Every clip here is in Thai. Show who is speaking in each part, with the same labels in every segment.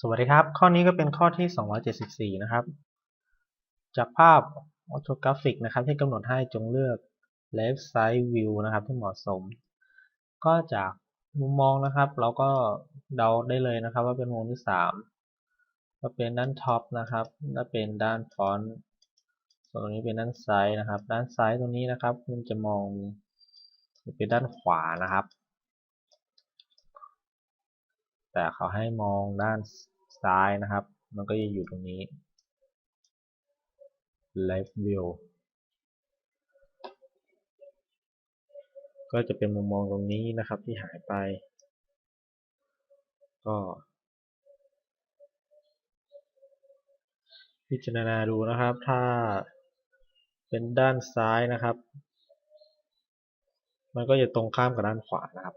Speaker 1: สวัสดีครับ ข้อนี้ก็เป็นข้อที่ 274 นะครับ จากภาพออโตกราฟิกนะครับ ที่กำหนดให้จงเลือก left side view นะครับ ที่เหมาะสม ก็จากมุมมองนะครับ เราก็เดาได้เลยนะครับ ว่าเป็นมุมที่ 3 ก็เป็นด้านท็อปนะครับและเป็นด้านฟอนต์ส่วนตรงนี้เป็นด้านซ้ายนะครับ ด้านซ้ายตรงนี้นะครับ มันจะมองเป็นด้านขวานะครับ แต่เขาให้มองด้าน ซ้ายนะครับ มันก็จะอยู่ตรงนี้ left view ก็จะเป็นมุมมองตรงนี้นะครับที่หายไป ก็พิจารณาดูนะครับ ถ้าเป็นด้านซ้ายนะครับ มันก็จะตรงข้ามกับด้านขวานะครับ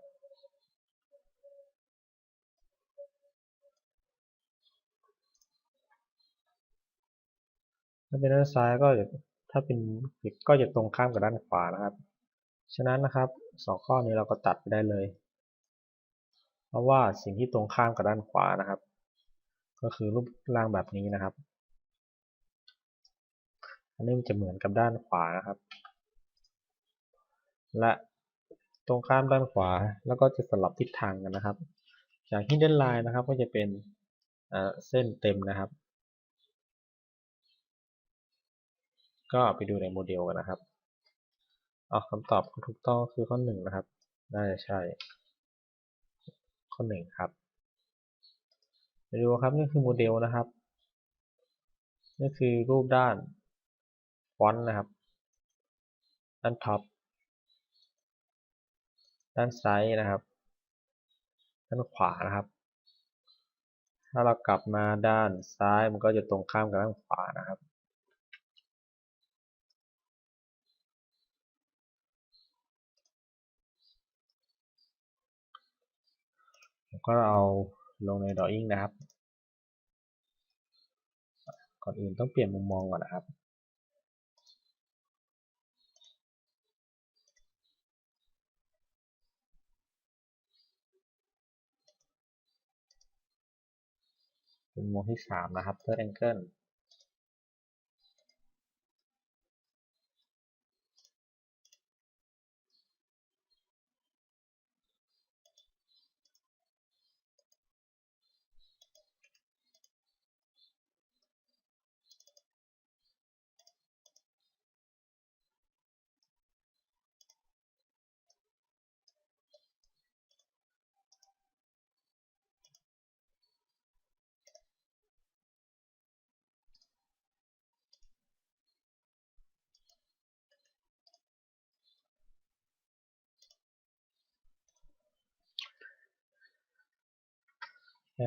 Speaker 1: ถ้าเป็นด้านซ้ายก็จะถ้าเป็นก็จะตรงข้ามกับด้านขวานะครับ ฉะนั้นนะครับสองข้อนี้เราก็ตัดไปได้เลย เพราะว่าสิ่งที่ตรงข้ามกับด้านขวานะครับ ก็คือรูปร่างแบบนี้นะครับ อันนี้มันจะเหมือนกับด้านขวานะครับ และตรงข้ามด้านขวาแล้วก็จะสลับทิศทางกันนะครับ จากที่เด่นลน์นะครับก็จะเป็นเส้นเต็มนะครับ ก็ไปดูในโมเดลกันนะครับออกคำตอบถูกต้องคือข้อหนึ่งนะครับ น่าจะใช่ ข้อหนึ่งครับไปดูครับนี่คือโมเดลนะครับนี่คือรูปด้านฟอนต์นะครับ ด้านท็อปด้านซ้ายนะครับ ด้านขวานะครับ ถ้าเรากลับมาด้านซ้ายมันก็จะตรงข้ามกับด้านขวานะครับ ก็เอาลงใน drawing นะครับ ก่อนอื่นต้องเปลี่ยนมุมมองก่อนนะครับเป็นมุมที่สามนะครับ third angle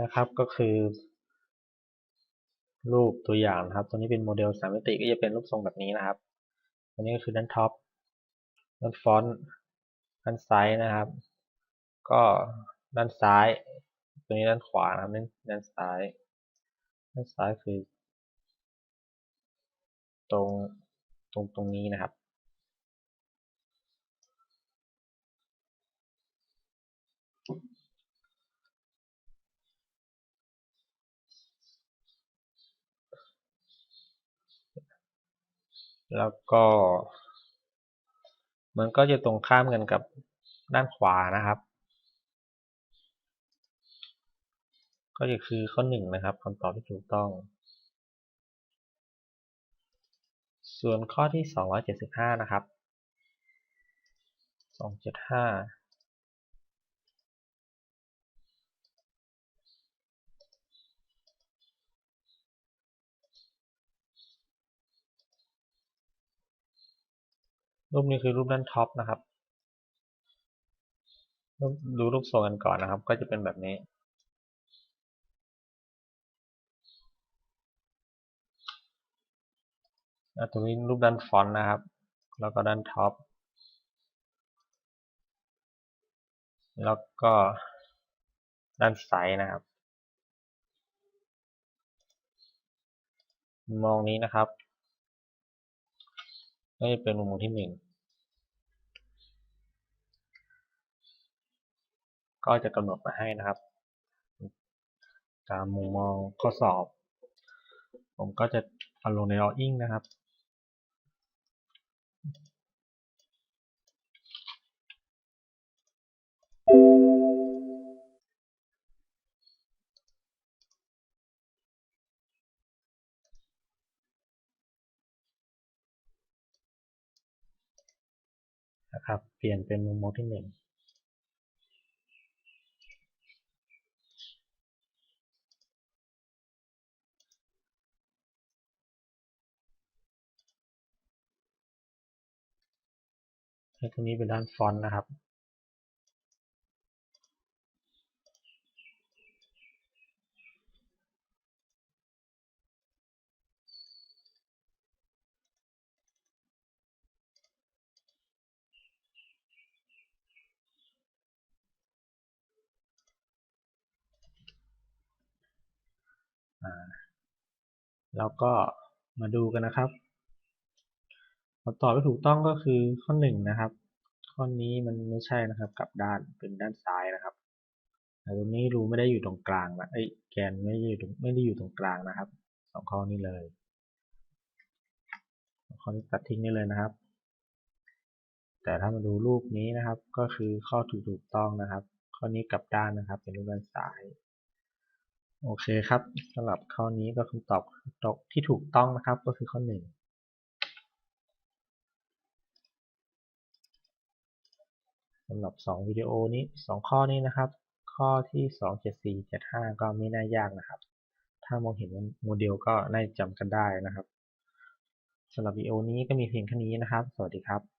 Speaker 1: นะครับก็คือ รูปตัวอย่างนะครับ ตัวนี้เป็นโมเดลสามมิติก็จะเป็นรูปทรงแบบนี้นะครับ ตัวนี้ก็คือด้านท็อปด้านฟอนต์ด้านซ้ายนะครับ ก็ด้านซ้าย ตัวนี้ด้านขวานะครับด้านซ้าย ด้านซ้ายคือ ตรงตรงตรงนี้นะครับ แล้วก็ มันก็จะตรงข้ามกันกับด้านขวานะครับ ก็จะคือข้อหนึ่งนะครับคำตอบที่ถูกต้อง ส่วนข้อที่ 275 นะครับ 275 รูปนี้คือรูปด้านท็อปนะครับดูรูปทรงกันก่อนนะครับ ก็จะเป็นแบบนี้ ตรงนี้รูปด้านฟอนต์นะครับ แล้วก็ด้านท็อป แล้วก็ด้านซ้ายนะครับ มองนี้นะครับ ก็จะเป็นมุมมองที่หนึ่งก็จะกำหนดมาให้นะครับ ตามมุมมองข้อสอบ ผมก็จะเอาลงใน drawing นะครับ นะครับ เปลี่ยนเป็นมุมมองที่หนึ่งให้ตรงนี้เป็นด้านฟอนต์นะครับ แล้วก็มาดูกันนะครับคำตอบที่ถูกต้องก็คือข้อหนึ่งนะครับ ข้อนี้มันไม่ใช่นะครับกลับด้านเป็นด้านซ้ายนะครับแต่ตรงนี้รูไม่ได้อยู่ตรงกลางนะไอ้แกนไม่ได้อยู่ตรงไม่ได้อยู่ตรงกลางนะครับสองข้อนี้เลยข้อนี้ตัดทิ้งได้เลยนะครับ แต่ถ้ามาดูรูปนี้นะครับ ก็คือข้อถูกถูกต้องนะครับ ข้อนี้กลับด้านนะครับ เป็นรูปด้านซ้าย โอเคครับสำหรับข้อนี้ก็คำตอบที่ถูกต้องนะครับก็คือข้อหนึ่งสำหรับ2วิดีโอนี้2ข้อนี้นะครับ ข้อที่2 7 4 7 5ก็ไม่น่ายากนะครับ ถ้ามองเห็นโมเดลก็น่าจำกันได้นะครับสำหรับวิดีโอนี้ก็มีเพียงแค่นี้นะครับ สวัสดีครับ